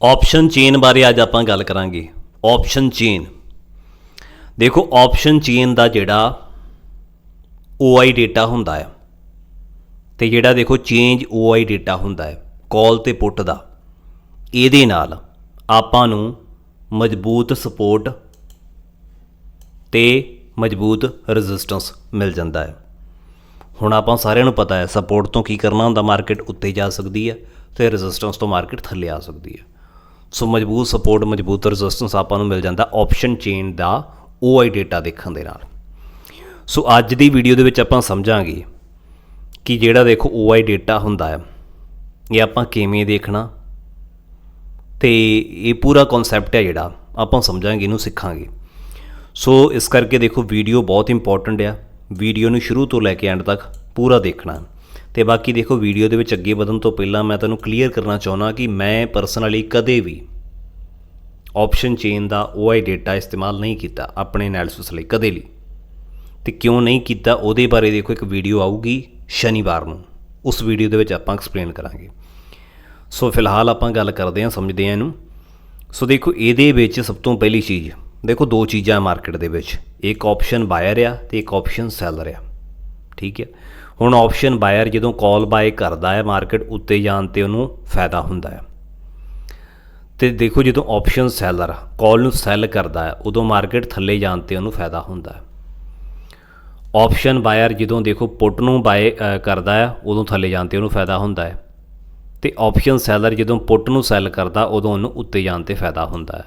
Option chain ਬਾਰੇ ਅੱਜ ਆਪਾਂ ਗੱਲ ਕਰਾਂਗੇ। ਆਪਸ਼ਨ ਚੇਨ ਦੇਖੋ ਆਪਸ਼ਨ ਚੇਨ ਦਾ ਜਿਹੜਾ OI ਡਾਟਾ ਹੁੰਦਾ ਹੈ, ਤੇ ਜਿਹੜਾ ਦੇਖੋ ਚੇਂਜ OI ਡਾਟਾ ਹੁੰਦਾ ਹੈ ਕਾਲ ਤੇ ਪੁੱਟ ਦਾ, ਇਹਦੇ ਨਾਲ ਆਪਾਂ ਨੂੰ ਮਜ਼ਬੂਤ ਸਪੋਰਟ ਤੇ ਮਜ਼ਬੂਤ ਰੈਜ਼ਿਸਟੈਂਸ ਮਿਲ ਜਾਂਦਾ ਹੈ। ਹੁਣ ਆਪਾਂ ਸਾਰਿਆਂ ਨੂੰ ਪਤਾ ਹੈ ਸਪੋਰਟ ਤੋਂ ਕੀ ਕਰਨਾ ਹੁੰਦਾ ਮਾਰਕੀਟ ਉੱਤੇ ਜਾ ਸਕਦੀ ਹੈ ਤੇ ਰੈਜ਼ਿਸਟੈਂਸ ਤੋਂ ਮਾਰਕੀਟ ਥੱਲੇ ਆ ਸਕਦੀ ਹੈ। ਸੋ ਮਜ਼ਬੂਤ ਸਪੋਰਟ ਮਜ਼ਬੂਤ ਰੈਜ਼ਿਸਟੈਂਸ ਆਪਾਂ ਨੂੰ ਮਿਲ ਜਾਂਦਾ ਆਪਸ਼ਨ ਚੇਨ ਦਾ OI ਡਾਟਾ ਦੇਖਣ ਦੇ ਨਾਲ। ਸੋ ਅੱਜ ਦੀ ਵੀਡੀਓ ਦੇ ਵਿੱਚ ਆਪਾਂ ਸਮਝਾਂਗੇ ਕਿ ਜਿਹੜਾ ਦੇਖੋ OI ਡਾਟਾ ਹੁੰਦਾ ਹੈ, ਇਹ ਆਪਾਂ ਕਿਵੇਂ ਦੇਖਣਾ ਤੇ ਇਹ ਪੂਰਾ ਕਨਸੈਪਟ ਹੈ ਜਿਹੜਾ, ਆਪਾਂ ਸਮਝਾਂਗੇ, ਇਹਨੂੰ ਸਿੱਖਾਂਗੇ। ਸੋ ਇਸ ਕਰਕੇ ਦੇਖੋ ਵੀਡੀਓ ਬਹੁਤ ਇੰਪੋਰਟੈਂਟ ਆ। ਵੀਡੀਓ ਨੂੰ ਸ਼ੁਰੂ ਤੋਂ ਲੈ ਕੇ ਐਂਡ ਤੱਕ ਪੂਰਾ ਦੇਖਣਾ। ਤੇ ਬਾਕੀ ਦੇਖੋ, ਵੀਡੀਓ ਦੇ ਵਿੱਚ ਅੱਗੇ ਵਧਣ ਤੋਂ ਪਹਿਲਾਂ ਮੈਂ ਤੁਹਾਨੂੰ ਕਲੀਅਰ ਕਰਨਾ ਚਾਹੁੰਦਾ ਕਿ ਮੈਂ ਪਰਸਨਲੀ ਕਦੇ ਵੀ ਆਪਸ਼ਨ ਚੇਨ ਦਾ OI ਡਾਟਾ ਇਸਤੇਮਾਲ ਨਹੀਂ ਕੀਤਾ ਆਪਣੇ ਐਨਾਲਿਸਿਸ ਲਈ, ਕਦੇ ਲਈ ਤੇ ਕਿਉਂ ਨਹੀਂ ਕੀਤਾ, ਉਹਦੇ ਬਾਰੇ ਦੇਖੋ, ਇੱਕ ਵੀਡੀਓ ਆਊਗੀ ਸ਼ਨੀਵਾਰ ਨੂੰ। ਉਸ ਵੀਡੀਓ ਦੇ ਵਿੱਚ ਆਪਾਂ ਐਕਸਪਲੇਨ ਕਰਾਂਗੇ। ਸੋ ਫਿਲਹਾਲ ਆਪਾਂ ਗੱਲ ਕਰਦੇ ਹਾਂ, ਸਮਝਦੇ ਹਾਂ ਇਹਨੂੰ। ਸੋ ਦੇਖੋ, ਇਹਦੇ ਵਿੱਚ ਸਭ ਤੋਂ ਪਹਿਲੀ ਚੀਜ਼, ਦੇਖੋ, ਦੋ ਚੀਜ਼ਾਂ ਮਾਰਕੀਟ ਦੇ ਵਿੱਚ। ਇੱਕ ਆਪਸ਼ਨ ਬਾਇਰ ਆ ਤੇ ਇੱਕ ਆਪਸ਼ਨ ਸੈਲਰ ਆ। ਠੀਕ ਹੈ ਹੁਣ ਆਪਸ਼ਨ ਬਾਇਰ ਜਦੋਂ ਕਾਲ ਬਾਏ ਕਰਦਾ ਹੈ ਮਾਰਕੀਟ ਉੱਤੇ ਜਾਣ ਤੇ ਉਹਨੂੰ ਫਾਇਦਾ ਹੁੰਦਾ ਹੈ। ਤੇ ਦੇਖੋ ਜਦੋਂ ਆਪਸ਼ਨ ਸੈਲਰ ਕਾਲ ਨੂੰ ਸੈਲ ਕਰਦਾ ਹੈ, ਉਦੋਂ ਮਾਰਕੀਟ ਥੱਲੇ ਜਾਣ ਤੇ ਉਹਨੂੰ ਫਾਇਦਾ ਹੁੰਦਾ ਹੈ। ਆਪਸ਼ਨ ਬਾਇਰ ਜਦੋਂ ਦੇਖੋ ਪੁੱਟ ਨੂੰ ਬਾਏ ਕਰਦਾ ਹੈ, ਉਦੋਂ ਥੱਲੇ ਜਾਣ ਤੇ ਉਹਨੂੰ ਫਾਇਦਾ ਹੁੰਦਾ ਹੈ। ਤੇ ਆਪਸ਼ਨ ਸੈਲਰ ਜਦੋਂ ਪੁੱਟ ਨੂੰ ਸੈਲ ਕਰਦਾ, ਉਦੋਂ ਉਹਨੂੰ ਉੱਤੇ ਜਾਣ ਤੇ ਫਾਇਦਾ ਹੁੰਦਾ ਹੈ।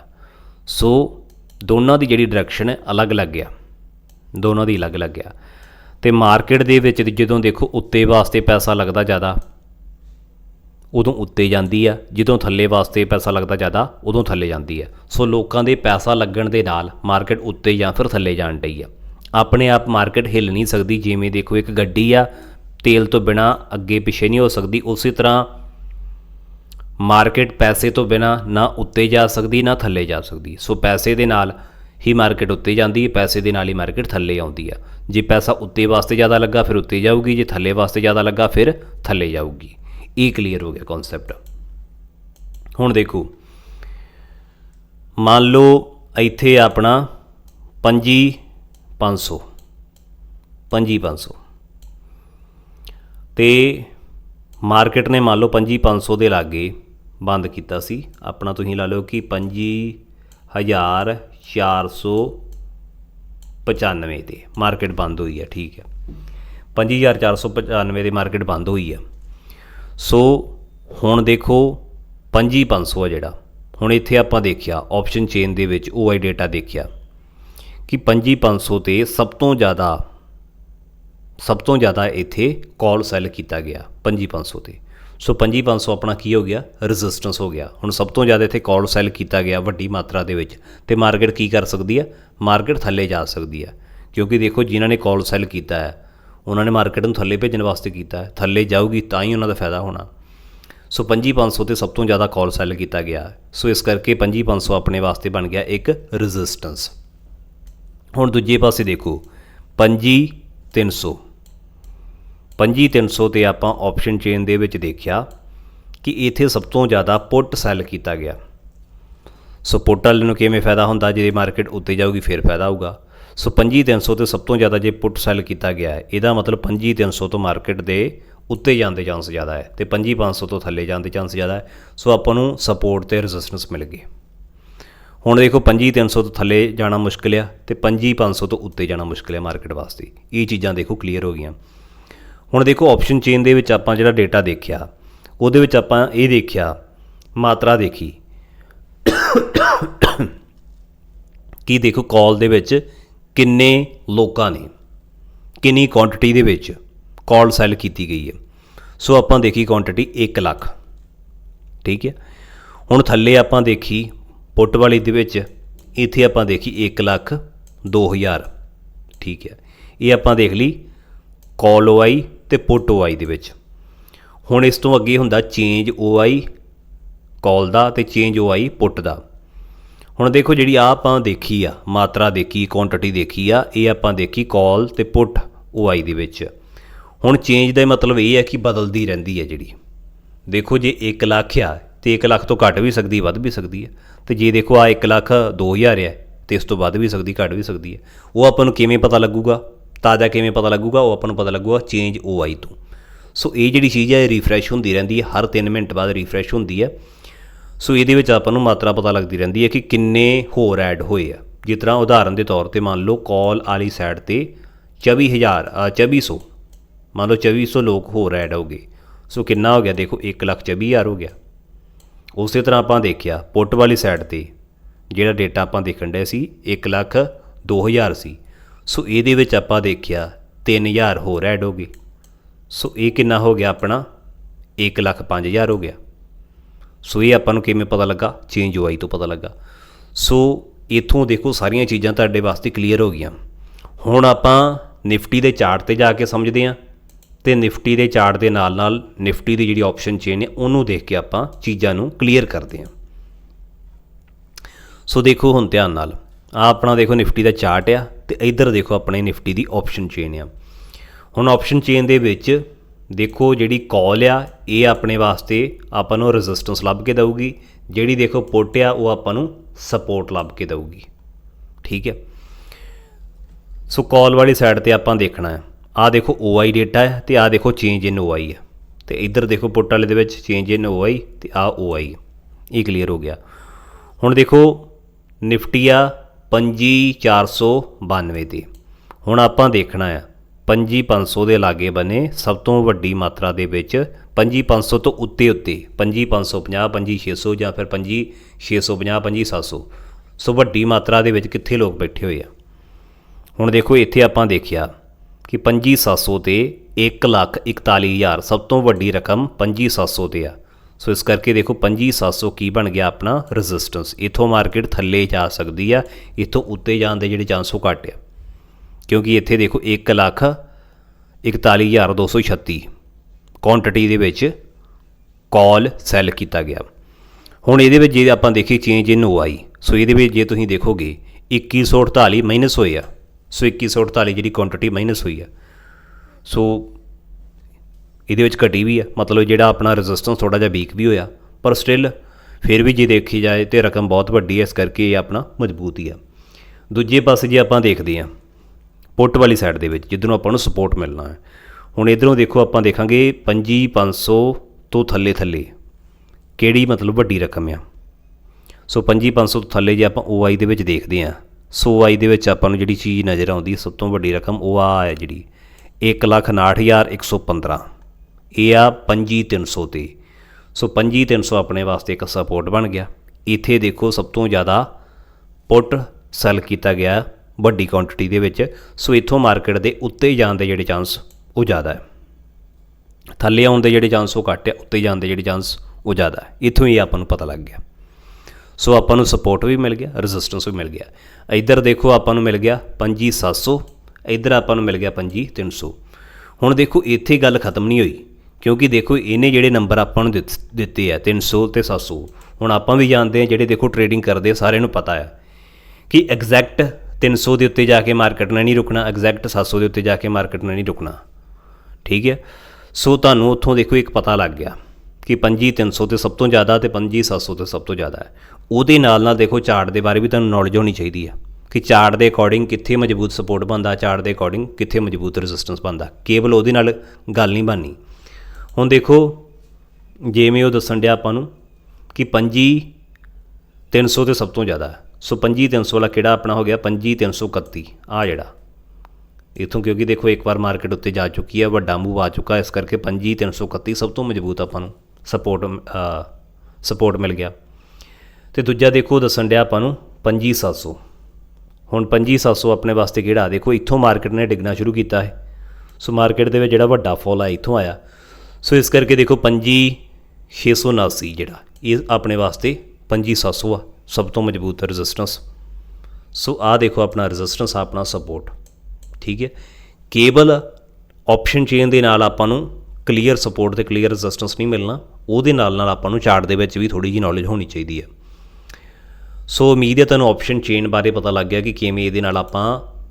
ਸੋ ਦੋਨਾਂ ਦੀ ਜਿਹੜੀ ਡਾਇਰੈਕਸ਼ਨ ਹੈ, ਅਲੱਗ-ਅਲੱਗ ਆ। ਦੋਨਾਂ ਦੀ ਅਲੱਗ-ਅਲੱਗ ਆ। ਤੇ ਮਾਰਕੀਟ ਦੇ ਵਿੱਚ ਜਦੋਂ ਦੇਖੋ ਉੱਤੇ ਵਾਸਤੇ ਪੈਸਾ ਲੱਗਦਾ ਜ਼ਿਆਦਾ, ਉਦੋਂ ਉੱਤੇ ਜਾਂਦੀ ਆ। ਜਦੋਂ ਥੱਲੇ ਵਾਸਤੇ ਪੈਸਾ ਲੱਗਦਾ ਜ਼ਿਆਦਾ, ਉਦੋਂ ਥੱਲੇ ਜਾਂਦੀ ਆ। ਸੋ ਲੋਕਾਂ ਦੇ ਪੈਸਾ ਲੱਗਣ ਦੇ ਨਾਲ ਮਾਰਕੀਟ ਉੱਤੇ ਜਾਂ ਫਿਰ ਥੱਲੇ ਜਾਣ ਡਈ ਆ। ਆਪਣੇ ਆਪ ਮਾਰਕੀਟ ਹਿੱਲ ਨਹੀਂ ਸਕਦੀ, ਜਿਵੇਂ ਦੇਖੋ ਇੱਕ ਗੱਡੀ ਆ, ਤੇਲ ਤੋਂ ਬਿਨਾ ਅੱਗੇ ਪਿੱਛੇ ਨਹੀਂ ਹੋ ਸਕਦੀ, ਉਸੇ ਤਰ੍ਹਾਂ ਮਾਰਕੀਟ ਪੈਸੇ ਤੋਂ ਬਿਨਾ ਨਾ ਉੱਤੇ ਜਾ ਸਕਦੀ, ਨਾ ਥੱਲੇ ਜਾ ਸਕਦੀ। ਸੋ ਪੈਸੇ ਦੇ ਨਾਲ ਹੀ ਮਾਰਕੀਟ ਉੱਤੇ ਜਾਂਦੀ ਹੈ, ਪੈਸੇ ਦੇ ਨਾਲ ਹੀ ਮਾਰਕੀਟ ਥੱਲੇ ਆਉਂਦੀ ਆ। ਜੇ ਪੈਸਾ ਉੱਤੇ ਵਾਸਤੇ ਜ਼ਿਆਦਾ ਲੱਗਾ, ਫਿਰ ਉੱਤੇ ਜਾਊਗੀ, ਜੇ ਥੱਲੇ ਵਾਸਤੇ ਜ਼ਿਆਦਾ ਲੱਗਾ, ਫਿਰ ਥੱਲੇ ਜਾਊਗੀ। ਇਹ ਕਲੀਅਰ ਹੋ ਗਿਆ ਕਨਸੈਪਟ ਹੁਣ ਦੇਖੋ, ਮੰਨ ਲਓ ਇੱਥੇ ਆਪਣਾ 25 500 25 500 ਤੇ ਮਾਰਕੀਟ ਨੇ ਮੰਨ ਲਓ 25 500 ਦੇ ਲਾਗੇ ਬੰਦ ਕੀਤਾ ਸੀ। ਆਪਣਾ ਤੁਸੀਂ ਲਾ ਲਓ ਕਿ 25495 ਤੇ ਮਾਰਕੀਟ ਬੰਦ ਹੋਈ ਹੈ ਠੀਕ ਹੈ 25495 ਦੇ ਮਾਰਕੀਟ ਬੰਦ ਹੋਈ ਹੈ ਸੋ ਹੁਣ ਦੇਖੋ 25500 ਹੈ ਜਿਹੜਾ। ਹੁਣ ਇੱਥੇ ਆਪਾਂ ਦੇਖਿਆ ਆਪਸ਼ਨ ਚੇਨ ਦੇ ਵਿੱਚ OI ਡਾਟਾ ਦੇਖਿਆ ਕਿ 25500 ਤੇ ਸਭ ਤੋਂ ਜ਼ਿਆਦਾ, ਸਭ ਤੋਂ ਜ਼ਿਆਦਾ ਇੱਥੇ ਕਾਲ ਸੈੱਲ ਕੀਤਾ ਗਿਆ 25500 ਤੇ। ਸੋ 25500 ਆਪਣਾ ਕੀ ਹੋ ਗਿਆ? ਰੈਜ਼ਿਸਟੈਂਸ ਹੋ ਗਿਆ। ਹੁਣ ਸਭ ਤੋਂ ਜ਼ਿਆਦਾ ਇੱਥੇ ਕਾਲ ਸੈੱਲ ਕੀਤਾ ਗਿਆ ਵੱਡੀ ਮਾਤਰਾ ਦੇ ਵਿੱਚ। ਤੇ ਮਾਰਕੀਟ ਕੀ ਕਰ ਸਕਦੀ ਹੈ? ਮਾਰਕੀਟ ਥੱਲੇ ਜਾ ਸਕਦੀ ਹੈ। ਕਿਉਂਕਿ ਦੇਖੋ, ਜਿਨ੍ਹਾਂ ਨੇ ਕਾਲ ਸੈੱਲ ਕੀਤਾ ਹੈ, ਉਹਨਾਂ ਨੇ ਮਾਰਕੀਟ ਨੂੰ ਥੱਲੇ ਭੇਜਣ ਵਾਸਤੇ ਕੀਤਾ ਹੈ। ਥੱਲੇ ਜਾਊਗੀ ਤਾਂ ਹੀ ਉਹਨਾਂ ਦਾ ਫਾਇਦਾ ਹੋਣਾ। ਸੋ 25500 ਤੇ ਸਭ ਤੋਂ ਜ਼ਿਆਦਾ ਕਾਲ ਸੈੱਲ ਕੀਤਾ ਗਿਆ। ਸੋ ਇਸ ਕਰਕੇ 25500 ਆਪਣੇ ਵਾਸਤੇ ਬਣ ਗਿਆ ਇੱਕ ਰੈਜ਼ਿਸਟੈਂਸ ਹੁਣ ਦੂਜੇ ਪਾਸੇ ਦੇਖੋ 25300 25300 ਤੇ ਆਪਾਂ ਆਪਸ਼ਨ ਚੇਨ ਦੇ ਵਿੱਚ ਦੇਖਿਆ ਕਿ ਇੱਥੇ ਸਭ ਤੋਂ ਜ਼ਿਆਦਾ ਪੁੱਟ ਸੈੱਲ ਕੀਤਾ ਗਿਆ। ਸੋ ਪੁੱਟ ਵਾਲੇ ਨੂੰ ਕਿਵੇਂ ਫਾਇਦਾ ਹੁੰਦਾ? ਜੇ ਮਾਰਕੀਟ ਉੱਤੇ ਜਾਊਗੀ, ਫਿਰ ਫਾਇਦਾ ਹੋਊਗਾ। ਸੋ 25300 ਤੇ ਸਭ ਤੋਂ ਜ਼ਿਆਦਾ ਜੇ ਪੁੱਟ ਸੈੱਲ ਕੀਤਾ ਗਿਆ ਹੈ, ਇਹਦਾ ਮਤਲਬ 25300 ਤੋਂ ਮਾਰਕੀਟ ਦੇ ਉੱਤੇ ਜਾਣ ਦੇ ਚਾਂਸ ਜ਼ਿਆਦਾ ਹੈ ਤੇ 25500 ਤੋਂ ਥੱਲੇ ਜਾਣ ਦੇ ਚਾਂਸ ਜ਼ਿਆਦਾ ਹੈ। ਸੋ ਆਪਾਂ ਨੂੰ ਸਪੋਰਟ ਤੇ ਰੈਜ਼ਿਸਟੈਂਸ ਮਿਲ ਗਏ ਹੁਣ ਦੇਖੋ 25300 ਤੋਂ ਥੱਲੇ ਜਾਣਾ ਮੁਸ਼ਕਿਲ ਆ ਤੇ 25500 ਤੋਂ ਉੱਤੇ ਜਾਣਾ ਮੁਸ਼ਕਿਲ ਆ ਮਾਰਕੀਟ ਵਾਸਤੇ। ਇਹ ਚੀਜ਼ਾਂ ਦੇਖੋ ਕਲੀਅਰ ਹੋ ਗਈਆਂ। ਹੁਣ ਦੇਖੋ ਆਪਸ਼ਨ ਚੇਨ ਦੇ ਵਿੱਚ ਆਪਾਂ ਜਿਹੜਾ ਡੇਟਾ ਦੇਖਿਆ, ਉਹਦੇ ਵਿੱਚ ਆਪਾਂ ਇਹ ਦੇਖਿਆ, ਮਾਤਰਾ ਦੇਖੀ। ਕੀ ਦੇਖੋ ਕਾਲ ਦੇ ਵਿੱਚ ਕਿੰਨੇ ਲੋਕਾਂ ਨੇ, ਕਿੰਨੀ ਕੁਆਂਟੀਟੀ ਦੇ ਵਿੱਚ ਕਾਲ ਸੈੱਲ ਕੀਤੀ ਗਈ ਹੈ। ਸੋ ਆਪਾਂ ਦੇਖੀ ਕੁਆਂਟੀਟੀ 1 ਲੱਖ। ਠੀਕ ਹੈ? ਹੁਣ ਥੱਲੇ ਆਪਾਂ ਦੇਖੀ ਪੁੱਟ ਵਾਲੀ ਦੇ ਵਿੱਚ, ਇੱਥੇ ਆਪਾਂ ਦੇਖੀ 1 ਲੱਖ 2000 ਠੀਕ ਹੈ? ਇਹ ਆਪਾਂ ਦੇਖ ਲਈ ਕਾਲ OI ਤੇ ਪੁੱਟ OI ਦੇ ਵਿੱਚ। ਹੁਣ ਇਸ ਤੋਂ ਅੱਗੇ ਹੁੰਦਾ ਚੇਂਜ OI ਕਾਲ ਦਾ ਤੇ ਚੇਂਜ OI ਪੁੱਟ ਦਾ। ਹੁਣ ਦੇਖੋ ਜਿਹੜੀ ਆ ਆਪਾਂ ਦੇਖੀ ਆ, ਮਾਤਰਾ ਦੇਖੀ ਕੁਆਂਟੀਟੀ ਦੇਖੀ ਆ, ਇਹ ਆਪਾਂ ਦੇਖੀ ਕਾਲ ਤੇ ਪੁੱਟ OI ਦੇ ਵਿੱਚ। ਹੁਣ ਚੇਂਜ ਦਾ ਮਤਲਬ ਇਹ ਹੈ ਕਿ ਬਦਲਦੀ ਰਹਿੰਦੀ ਹੈ ਜਿਹੜੀ। ਦੇਖੋ ਜੇ 1 ਲੱਖ ਆ, ਤੇ 1 ਲੱਖ ਤੋਂ ਘੱਟ ਵੀ ਸਕਦੀ, ਵੱਧ ਵੀ ਸਕਦੀ ਹੈ। ਤੇ ਜੇ ਦੇਖੋ ਆ 1 ਲੱਖ 2000 ਹੈ, ਤੇ ਇਸ ਤੋਂ ਵੱਧ ਵੀ ਸਕਦੀ, ਘੱਟ ਵੀ ਸਕਦੀ ਹੈ। ਉਹ ਆਪਾਂ ਨੂੰ ਕਿਵੇਂ ਪਤਾ ਲੱਗੂਗਾ? ਤਾਜ਼ਾ ਕਿਵੇਂ ਪਤਾ ਲੱਗੂਗਾ ਉਹ ਆਪਾਂ ਨੂੰ ਪਤਾ ਲੱਗੂਗਾ ਚੇਂਜ OI ਤੋਂ। ਸੋ ਇਹ ਜਿਹੜੀ ਚੀਜ਼ ਹੈ ਰੀਫਰੈਸ਼ ਹੁੰਦੀ ਰਹਿੰਦੀ ਹੈ ਹਰ 3 ਮਿੰਟ ਬਾਅਦ ਰੀਫਰੈਸ਼ ਹੁੰਦੀ ਹੈ। ਸੋ ਇਹਦੇ ਵਿੱਚ ਆਪਾਂ ਨੂੰ ਮਾਤਰਾ ਪਤਾ ਲੱਗਦੀ ਰਹਿੰਦੀ ਹੈ ਕਿ ਕਿੰਨੇ ਹੋਰ ਐਡ ਹੋਏ ਆ। ਜਿਸ ਤਰ੍ਹਾਂ ਉਦਾਹਰਨ ਦੇ ਤੌਰ ਤੇ ਮੰਨ ਲਓ ਕਾਲ ਵਾਲੀ ਸਾਈਡ ਤੇ 24000 ਅ, 2400 ਮੰਨ ਲਓ 2400 ਲੋਕ ਹੋਰ ਐਡ ਹੋ ਗਏ। ਸੋ ਕਿੰਨਾ ਹੋ ਗਿਆ? ਦੇਖੋ 124000 ਹੋ ਗਿਆ। ਉਸੇ ਤਰ੍ਹਾਂ ਆਪਾਂ ਦੇਖਿਆ ਪੁੱਟ ਵਾਲੀ ਸਾਈਡ ਤੇ ਜਿਹੜਾ ਡੇਟਾ ਆਪਾਂ ਦੇਖਣ ਡਏ ਸੀ 1 ਲੱਖ 2000 ਸੀ। ਸੋ ਇਹਦੇ ਵਿੱਚ ਆਪਾਂ ਦੇਖਿਆ 3000 ਹੋਰ ਐਡ ਹੋ ਗਈ ਸੋ ਇਹ ਕਿੰਨਾ ਹੋ ਗਿਆ ਆਪਣਾ? 1 ਲੱਖ 5000 ਹੋ ਗਿਆ। ਸੋ ਇਹ ਆਪਾਂ ਨੂੰ ਕਿਵੇਂ ਪਤਾ ਲੱਗਾ? ਚੇਂਜ ਹੋਈ ਤੋਂ ਪਤਾ ਲੱਗਾ। ਸੋ ਇਥੋਂ ਦੇਖੋ ਸਾਰੀਆਂ ਚੀਜ਼ਾਂ ਤੁਹਾਡੇ ਵਾਸਤੇ ਕਲੀਅਰ ਹੋ ਗਈਆਂ। ਹੁਣ ਆਪਾਂ ਨਿਫਟੀ ਦੇ ਚਾਰਟ ਤੇ ਜਾ ਕੇ ਸਮਝਦੇ ਹਾਂ ਤੇ ਨਿਫਟੀ ਦੇ ਚਾਰਟ ਦੇ ਨਾਲ ਨਾਲ ਨਿਫਟੀ ਦੀ ਜਿਹੜੀ ਆਪਸ਼ਨ ਚੇਨ ਹੈ, ਉਹਨੂੰ ਦੇਖ ਕੇ ਆਪਾਂ ਚੀਜ਼ਾਂ ਨੂੰ ਕਲੀਅਰ ਕਰਦੇ ਹਾਂ। ਸੋ ਦੇਖੋ ਹੁਣ ਧਿਆਨ ਨਾਲ। ਆ ਆਪਣਾ ਦੇਖੋ ਨਿਫਟੀ ਦਾ ਚਾਰਟ ਆ ਤੇ ਇੱਧਰ ਦੇਖੋ ਆਪਣੇ ਨਿਫਟੀ ਦੀ ਆਪਸ਼ਨ ਚੇਨ ਆ। ਹੁਣ ਆਪਸ਼ਨ ਚੇਨ ਦੇ ਵਿੱਚ ਦੇਖੋ ਜਿਹੜੀ ਕਾਲ ਆ, ਇਹ ਆਪਣੇ ਵਾਸਤੇ ਆਪਾਂ ਨੂੰ ਰੈਜ਼ਿਸਟੈਂਸ ਲੱਭ ਕੇ ਦਊਗੀ। ਜਿਹੜੀ ਦੇਖੋ ਪੁੱਟ ਆ, ਉਹ ਆਪਾਂ ਨੂੰ ਸਪੋਰਟ ਲੱਭ ਕੇ ਦਊਗੀ। ਠੀਕ ਹੈ ਸੋ ਕਾਲ ਵਾਲੀ ਸਾਈਡ ਤੇ ਆਪਾਂ ਦੇਖਣਾ ਹੈ। ਆ ਦੇਖੋ OI ਡੇਟਾ ਹੈ ਤੇ ਆ ਦੇਖੋ ਚੇਂਜ ਇਨ OI ਹੈ ਤੇ ਇੱਧਰ ਦੇਖੋ ਪੁੱਟ ਵਾਲੇ ਦੇ ਵਿੱਚ ਚੇਂਜ ਇਨ OI ਤੇ ਆ OI ਇਹ ਕਲੀਅਰ ਹੋ ਗਿਆ। ਹੁਣ ਦੇਖੋ ਨਿਫਟੀ ਆ 25492 ਤੇ ਹੁਣ ਆਪਾਂ ਦੇਖਣਾ ਆ 25500 ਦੇ ਲਾਗੇ ਬਨੇ ਸਭ ਤੋਂ ਵੱਡੀ ਮਾਤਰਾ ਦੇ ਵਿੱਚ 25500 ਤੋਂ ਉੱਤੇ ਉੱਤੇ 25550 25600 ਜਾਂ ਫਿਰ 25650 25700 ਸੋ ਵੱਡੀ ਮਾਤਰਾ ਦੇ ਵਿੱਚ ਕਿੱਥੇ ਲੋਕ ਬੈਠੇ ਹੋਏ ਆ? ਹੁਣ ਦੇਖੋ, ਇੱਥੇ ਆਪਾਂ ਦੇਖਿਆ ਕਿ 25700 ਤੇ 141000 ਸਭ ਤੋਂ ਵੱਡੀ ਰਕਮ 25700 ਤੇ ਆ। ਸੋ ਇਸ ਕਰਕੇ ਦੇਖੋ 25700 ਕੀ ਬਣ ਗਿਆ ਆਪਣਾ ਰੈਜ਼ਿਸਟੈਂਸ ਇਥੋਂ ਮਾਰਕੀਟ ਥੱਲੇ ਜਾ ਸਕਦੀ ਆ, ਇਥੋਂ ਉੱਤੇ ਜਾਣ ਦੇ ਜਿਹੜੇ ਚਾਂਸ ਉਹ ਘੱਟ ਆ। ਕਿਉਂਕਿ ਇੱਥੇ ਦੇਖੋ 1 ਲੱਖ 41236 ਕੁਆਂਟੀਟੀ ਦੇ ਵਿੱਚ ਕਾਲ ਸੈੱਲ ਕੀਤਾ ਗਿਆ। ਹੁਣ ਇਹਦੇ ਵਿੱਚ ਜੇ ਆਪਾਂ ਦੇਖੀਏ ਚੇਂਜ ਇਨ ਆਈ, ਸੋ ਇਹਦੇ ਵਿੱਚ ਜੇ ਤੁਸੀਂ ਦੇਖੋਗੇ 2148 ਮਾਈਨਸ ਹੋਏ ਆ। ਸੋ 2148 ਜਿਹੜੀ ਕੁਆਂਟੀਟੀ ਮਾਈਨਸ ਹੋਈ ਆ। ਸੋ ਇਹਦੇ ਵਿੱਚ ਘਟੀ ਵੀ ਆ। ਮਤਲਬ ਜਿਹੜਾ ਆਪਣਾ ਰੈਜ਼ਿਸਟੈਂਸ ਥੋੜਾ ਜਿਹਾ ਵੀਕ ਵੀ ਹੋਇਆ, ਪਰ ਸਟਿਲ ਫਿਰ ਵੀ ਜੇ ਦੇਖੀ ਜਾਏ ਤੇ ਰਕਮ ਬਹੁਤ ਵੱਡੀ ਹੈ ਇਸ ਕਰਕੇ ਇਹ ਆਪਣਾ ਮਜ਼ਬੂਤ ਹੀ ਆ। ਦੂਜੇ ਪਾਸੇ ਜੇ ਆਪਾਂ ਦੇਖਦੇ ਹਾਂ, ਪੁੱਟ ਵਾਲੀ ਸਾਈਡ ਦੇ ਵਿੱਚ ਜਿੱਧਰੋਂ ਆਪਾਂ ਨੂੰ ਸਪੋਰਟ ਮਿਲਣਾ ਹੈ। ਹੁਣ ਇਧਰੋਂ ਦੇਖੋ, ਆਪਾਂ ਦੇਖਾਂਗੇ 5500 ਤੋਂ ਥੱਲੇ ਥੱਲੇ ਕਿਹੜੀ ਮਤਲਬ ਵੱਡੀ ਰਕਮ ਆ। ਸੋ 5500 ਤੋਂ ਥੱਲੇ ਜੇ ਆਪਾਂ OI ਦੇ ਵਿੱਚ ਦੇਖਦੇ ਹਾਂ, ਸੋ OI ਦੇ ਵਿੱਚ ਆਪਾਂ ਨੂੰ ਜਿਹੜੀ ਚੀਜ਼ ਨਜ਼ਰ ਆਉਂਦੀ ਸਭ ਤੋਂ ਵੱਡੀ ਰਕਮ ਉਹ ਆ ਹੈ ਜਿਹੜੀ 169115 ਇਹ ਆ 25300 ਤੇ। ਸੋ 25300 ਆਪਣੇ ਵਾਸਤੇ ਇੱਕ ਸਪੋਰਟ ਬਣ ਗਿਆ। ਇੱਥੇ ਦੇਖੋ ਸਭ ਤੋਂ ਜ਼ਿਆਦਾ ਪੁੱਟ ਸੈਲ ਕੀਤਾ ਗਿਆ ਵੱਡੀ ਕੁਆਂਟੀਟੀ ਦੇ ਵਿੱਚ। ਸੋ ਇੱਥੋਂ ਮਾਰਕੀਟ ਦੇ ਉੱਤੇ ਜਾਣ ਦੇ ਜਿਹੜੇ ਚਾਂਸ ਉਹ ਜ਼ਿਆਦਾ ਹੈ। ਥੱਲੇ ਆਉਣ ਦੇ ਜਿਹੜੇ ਚਾਂਸ ਉਹ ਘੱਟ ਹੈ, ਉੱਤੇ ਜਾਣ ਦੇ ਜਿਹੜੇ ਚਾਂਸ ਉਹ ਜ਼ਿਆਦਾ ਹੈ। ਇੱਥੋਂ ਹੀ ਆਪਾਂ ਨੂੰ ਪਤਾ ਲੱਗ ਗਿਆ। ਸੋ ਆਪਾਂ ਨੂੰ ਸਪੋਰਟ ਵੀ ਮਿਲ ਗਿਆ ਰੈਜ਼ਿਸਟੈਂਸ ਵੀ ਮਿਲ ਗਿਆ। ਇੱਧਰ ਦੇਖੋ ਆਪਾਂ ਨੂੰ ਮਿਲ ਗਿਆ 5700 ਇੱਧਰ ਆਪਾਂ ਨੂੰ ਮਿਲ ਗਿਆ 5300 ਹੁਣ ਦੇਖੋ ਇੱਥੇ ਗੱਲ ਖਤਮ ਨਹੀਂ ਹੋਈ। ਕਿਉਂਕਿ ਦੇਖੋ, ਇਹਨੇ ਜਿਹੜੇ ਨੰਬਰ ਆਪਾਂ ਨੂੰ ਦਿੱਤ- ਦਿੱਤੇ ਆ 300 ਤੇ 700 ਹੁਣ ਆਪਾਂ ਵੀ ਜਾਣਦੇ ਆ ਜਿਹੜੇ ਦੇਖੋ ਟ੍ਰੇਡਿੰਗ ਕਰਦੇ ਆ, ਸਾਰਿਆਂ ਨੂੰ ਪਤਾ ਆ ਕਿ ਐਗਜ਼ੈਕਟ 300 ਦੇ ਉੱਤੇ ਜਾ ਕੇ ਮਾਰਕੀਟ ਨੇ ਨਹੀਂ ਰੁਕਣਾ ਐਗਜ਼ੈਕਟ 700 ਦੇ ਉੱਤੇ ਜਾ ਕੇ ਮਾਰਕੀਟ ਨੇ ਨਹੀਂ ਰੁਕਣਾ। ਠੀਕ ਹੈ? ਸੋ ਤੁਹਾਨੂੰ ਉੱਥੋਂ ਦੇਖੋ ਇੱਕ ਪਤਾ ਲੱਗ ਗਿਆ ਕਿ ਪੰਜੀ 5300 ਤੇ ਸਭ ਤੋਂ ਜ਼ਿਆਦਾ ਤੇ 5700 ਤੇ ਸਭ ਤੋਂ ਜ਼ਿਆਦਾ ਹੈ। ਉਹਦੇ ਨਾਲ ਨਾਲ ਦੇਖੋ, ਚਾਰਟ ਦੇ ਬਾਰੇ ਵੀ ਤੁਹਾਨੂੰ ਨੌਲੇਜ ਹੋਣੀ ਚਾਹੀਦੀ ਹੈ ਕਿ ਚਾਰਟ ਦੇ ਅਕੋਰਡਿੰਗ ਕਿੱਥੇ ਮਜ਼ਬੂਤ ਸਪੋਰਟ ਬਣਦਾ, ਚਾਰਟ ਦੇ ਅਕੋਰਡਿੰਗ ਕਿੱਥੇ ਮਜ਼ਬੂਤ ਰੈਜ਼ਿਸਟੈਂਸ ਬਣਦਾ। ਕੇਵਲ ਉਹਦੇ ਨਾਲ ਗੱਲ ਨਹੀਂ ਬਣਨੀ। ਹੁਣ ਦੇਖੋ, ਜਿਵੇਂ ਉਹ ਦੱਸਣ ਡਿਆ ਆਪਾਂ ਨੂੰ ਕਿ 25 300 ਤੇ ਸਭ ਤੋਂ ਜ਼ਿਆਦਾ ਹੈ। ਸੋ 25 300 ਵਾਲਾ ਕਿਹੜਾ ਆਪਣਾ ਹੋ ਗਿਆ? 25 331 ਆ ਜਿਹੜਾ। ਇਥੋਂ ਕਿਉਂਕਿ ਦੇਖੋ, ਇੱਕ ਵਾਰ ਮਾਰਕੀਟ ਉੱਤੇ ਜਾ ਚੁੱਕੀ ਹੈ, ਵੱਡਾ ਮੂਵ ਆ ਚੁੱਕਾ ਇਸ ਕਰਕੇ 25 331 ਸਭ ਤੋਂ ਮਜ਼ਬੂਤ ਆਪਾਂ ਨੂੰ ਸਪੋਰਟ ਸਪੋਰਟ ਮਿਲ ਗਿਆ। ਤੇ ਦੂਜਾ ਦੇਖੋ ਦੱਸਣ ਡਿਆ ਆਪਾਂ ਨੂੰ 25 700 ਹੁਣ 25 700 ਆਪਣੇ ਵਾਸਤੇ ਕਿਹੜਾ? ਦੇਖੋ, ਇੱਥੋਂ ਮਾਰਕੀਟ ਨੇ ਡਿੱਗਣਾ ਸ਼ੁਰੂ ਕੀਤਾ ਹੈ। ਸੋ ਮਾਰਕੀਟ ਦੇ ਵਿੱਚ ਜਿਹੜਾ ਵੱਡਾ ਫਾਲ ਆ, ਇੱਥੋਂ ਆਇਆ। ਸੋ ਇਸ ਕਰਕੇ ਦੇਖੋ 25 679 ਜਿਹੜਾ, ਇਹ ਆਪਣੇ ਵਾਸਤੇ 25 700 ਆ, ਸਭ ਤੋਂ ਮਜ਼ਬੂਤ ਰੈਜ਼ਿਸਟੈਂਸ ਸੋ ਆ ਦੇਖੋ ਆਪਣਾ ਰੈਜ਼ਿਸਟੈਂਸ ਆਪਣਾ ਸਪੋਰਟ ਠੀਕ ਹੈ? ਕੇਵਲ ਆਪਸ਼ਨ ਚੇਨ ਦੇ ਨਾਲ ਆਪਾਂ ਨੂੰ ਕਲੀਅਰ ਸਪੋਰਟ ਤੇ ਕਲੀਅਰ ਰੈਜ਼ਿਸਟੈਂਸ ਨਹੀਂ ਮਿਲਣਾ, ਉਹਦੇ ਨਾਲ ਨਾਲ ਆਪਾਂ ਨੂੰ ਚਾਰਟ ਦੇ ਵਿੱਚ ਵੀ ਥੋੜੀ ਜਿਹੀ ਨੌਲੇਜ ਹੋਣੀ ਚਾਹੀਦੀ ਹੈ। ਸੋ ਉਮੀਦ ਹੈ ਤੁਹਾਨੂੰ ਆਪਸ਼ਨ ਚੇਨ ਬਾਰੇ ਪਤਾ ਲੱਗ ਗਿਆ ਕਿ ਕਿਵੇਂ ਇਹਦੇ ਨਾਲ ਆਪਾਂ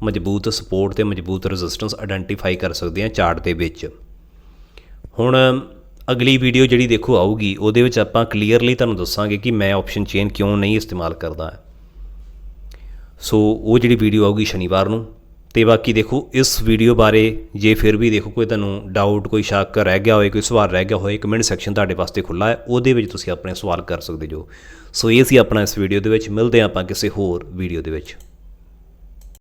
ਮਜ਼ਬੂਤ ਸਪੋਰਟ ਤੇ ਮਜ਼ਬੂਤ ਰੈਜ਼ਿਸਟੈਂਸ ਆਇਡੈਂਟੀਫਾਈ ਕਰ ਸਕਦੇ ਹਾਂ ਚਾਰਟ ਦੇ ਵਿੱਚ। ਹੁਣ ਅਗਲੀ ਵੀਡੀਓ ਜਿਹੜੀ ਦੇਖੋ ਆਊਗੀ, ਉਹਦੇ ਵਿੱਚ ਆਪਾਂ ਕਲੀਅਰਲੀ ਤੁਹਾਨੂੰ ਦੱਸਾਂਗੇ ਕਿ ਮੈਂ ਆਪਸ਼ਨ ਚੇਨ ਕਿਉਂ ਨਹੀਂ ਇਸਤੇਮਾਲ ਕਰਦਾ। ਸੋ ਉਹ ਜਿਹੜੀ ਵੀਡੀਓ ਆਊਗੀ ਸ਼ਨੀਵਾਰ ਨੂੰ। ਤੇ ਬਾਕੀ ਦੇਖੋ, ਇਸ ਵੀਡੀਓ ਬਾਰੇ ਜੇ ਫਿਰ ਵੀ ਦੇਖੋ ਕੋਈ ਤੁਹਾਨੂੰ ਡਾਊਟ ਕੋਈ ਸ਼ੱਕ ਰਹਿ ਗਿਆ ਹੋਏ ਕੋਈ ਸਵਾਲ ਰਹਿ ਗਿਆ ਹੋਏ ਕਮੈਂਟ ਸੈਕਸ਼ਨ ਤੁਹਾਡੇ ਵਾਸਤੇ ਖੁੱਲਾ ਹੈ, ਉਹਦੇ ਵਿੱਚ ਤੁਸੀਂ ਆਪਣੇ ਸਵਾਲ ਕਰ ਸਕਦੇ ਜੋ। ਸੋ ਇਹ ਸੀ ਆਪਣਾ ਇਸ ਵੀਡੀਓ ਦੇ ਵਿੱਚ, ਮਿਲਦੇ ਹਾਂ ਆਪਾਂ ਕਿਸੇ ਹੋਰ ਵੀਡੀਓ ਦੇ ਵਿੱਚ।